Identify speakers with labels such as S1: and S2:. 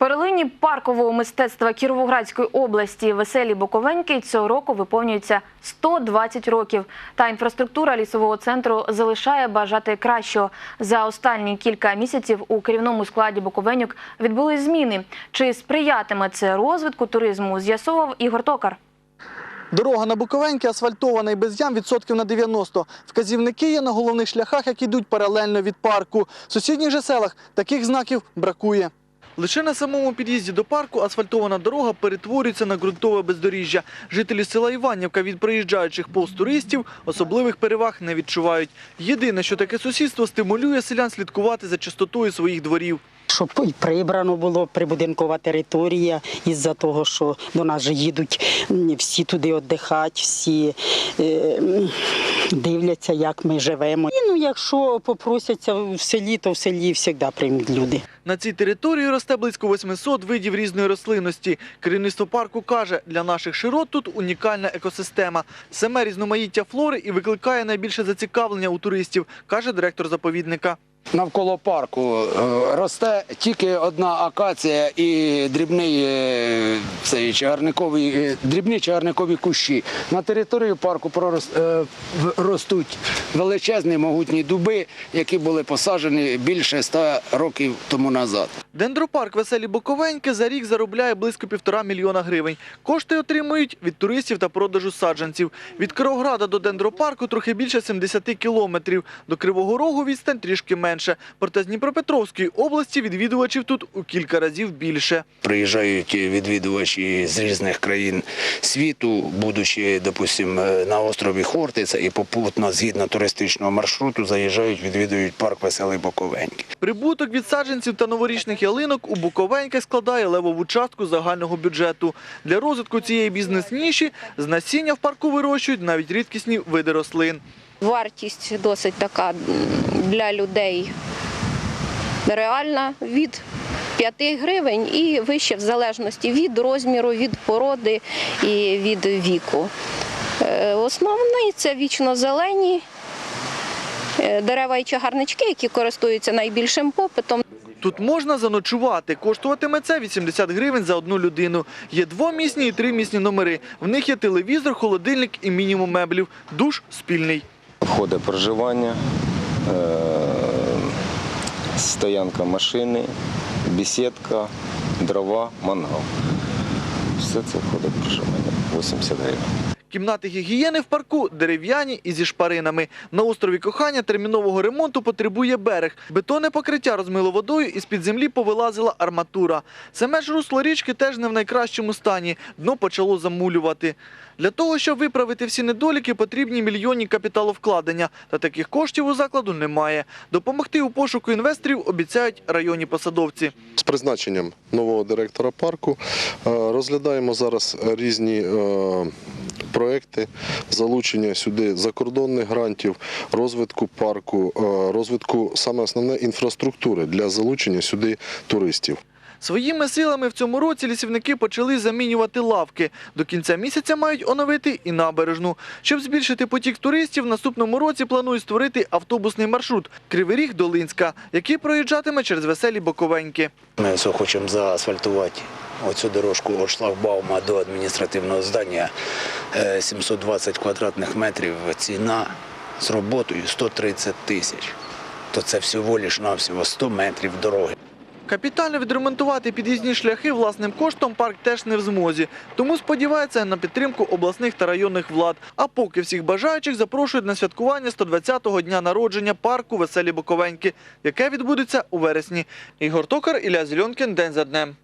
S1: Перлині паркового мистецтва Кіровоградської області веселі Буковеньки цього року виповнюється 120 років. Та інфраструктура лісового центру залишає бажати кращого. За останні кілька місяців у керівному складі Буковенюк відбулись зміни. Чи сприятиме це розвитку туризму? З'ясовував Ігор Токар.
S2: Дорога на Буковеньки асфальтована і без ям відсотків на 90. Вказівники є на головних шляхах, які йдуть паралельно від парку. В сусідніх же селах таких знаків бракує. Лише на самому під'їзді до парку асфальтована дорога перетворюється на ґрунтове бездоріжжя. Жителі села Іванівка від приїжджаючих повз туристів особливих переваг не відчувають. Єдине, що таке сусідство стимулює селян слідкувати за чистотою своїх дворів.
S3: Щоб і прибрано було прибудинкова територія із-за того, що до нас же їдуть всі туди віддихати, всі е, дивляться, як ми живемо. І ну, якщо попросяться в селі, то в селі завжди приймуть люди.
S2: На цій території росте близько 800 видів різної рослинності. Керівництво парку каже, для наших широт тут унікальна екосистема. Саме різноманіття флори і викликає найбільше зацікавлення у туристів, каже директор заповідника.
S4: Навколо парку е, росте тільки одна акація і дрібний е, цей чагарниковий, е, дрібні чагарникові кущі. На території парку ростуть величезні могутні дуби, які були посаджені більше ста років тому назад.
S2: Дендропарк «Веселі Боковеньки» за рік заробляє близько півтора мільйона гривень. Кошти отримують від туристів та продажу саджанців. Від Кировграда до дендропарку трохи більше 70 кілометрів. До Кривого Рогу відстань трішки менше. Проте з Дніпропетровської області відвідувачів тут у кілька разів більше.
S4: Приїжджають відвідувачі з різних країн світу, будучи, допустимо, на острові Хортиця і попутно, згідно туристичного маршруту, заїжджають, відвідують парк Веселий Боковеньки.
S2: Прибуток від саджанців та новорічних ялинок у Буковеньках складає левову частку загального бюджету. Для розвитку цієї бізнес-ніші з насіння в парку вирощують навіть рідкісні види рослин.
S5: Вартість досить така для людей реальна від 5 гривень і вище в залежності від розміру, від породи і від віку. Е, Основний це вічно зелені дерева і чагарнички, які користуються найбільшим попитом.
S2: Тут можна заночувати. Коштуватиме це 80 гривень за одну людину. Є двомісні і тримісні номери. В них є телевізор, холодильник і мінімум меблів. Душ спільний.
S6: Входить проживання, е, стоянка машини, бесідка, дрова, мангал. Все це входить проживання. 80 гривень.
S2: Кімнати гігієни в парку дерев'яні і зі шпаринами. На острові Кохання термінового ремонту потребує берег. Бетонне покриття розмило водою і з-під землі повилазила арматура. Саме ж русло річки теж не в найкращому стані. Дно почало замулювати. Для того, щоб виправити всі недоліки, потрібні мільйонні капіталовкладення. Та таких коштів у закладу немає. Допомогти у пошуку інвесторів обіцяють районні посадовці.
S7: З призначенням нового директора парку е, розглядаємо зараз різні е, проекти залучення сюди закордонних грантів, розвитку парку, е, розвитку саме основне інфраструктури для залучення сюди туристів.
S2: Своїми силами в цьому році лісівники почали замінювати лавки. До кінця місяця мають оновити і набережну. Щоб збільшити потік туристів, в наступному році планують створити автобусний маршрут Кривий Ріг до Линська, який проїжджатиме через веселі Боковеньки.
S4: Ми все хочемо заасфальтувати оцю дорожку від шлагбаума до адміністративного здання. Е, 720 квадратних метрів ціна з роботою 130 тисяч. То це всього лиш навсього 100 метрів дороги.
S2: Капітально відремонтувати під'їзні шляхи власним коштом парк теж не в змозі. Тому сподівається на підтримку обласних та районних влад. А поки всіх бажаючих запрошують на святкування 120-го дня народження парку Веселі Боковеньки, яке відбудеться у вересні. Ігор Токар, Ілля Зільонкін. День за днем.